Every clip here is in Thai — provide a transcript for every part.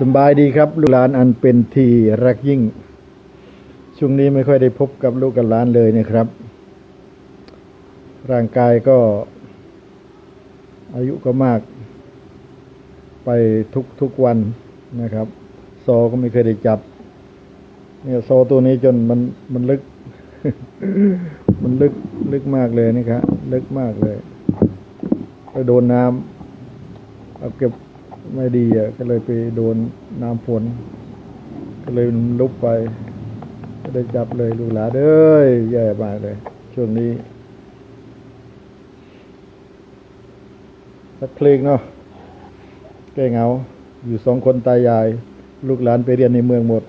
สบายดีครับ ลูกหลานอันเป็นที่รักยิ่ง ช่วงนี้ไม่ค่อยได้พบกับลูกกับหลานเลยนะครับ ร่างกายก็ อายุก็มาก ไปทุกทุกวันนะครับโซก็ไม่เคยได้จับ เนี่ยโซตัวนี้จนมันมันลึก มันลึกลึกมากเลยนี่ครับลึกมากเลยไปโดนน้ำเอาเก็บ ไม่ดีอะก็เลยไปโดนน้ำฝน ก็เลยลุกไป ก็ได้จับเลยลูกหลานเอ้ยแย่มากเลย ช่วงนี้สักเพลงเนาะแก้เหงา อยู่สองคนตายาย ลูกหลานไปเรียนในเมืองหมด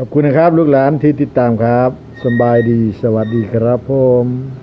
ขอบคุณนะครับ ลูกหลานที่ติดตามครับ สบายดี สวัสดีครับผม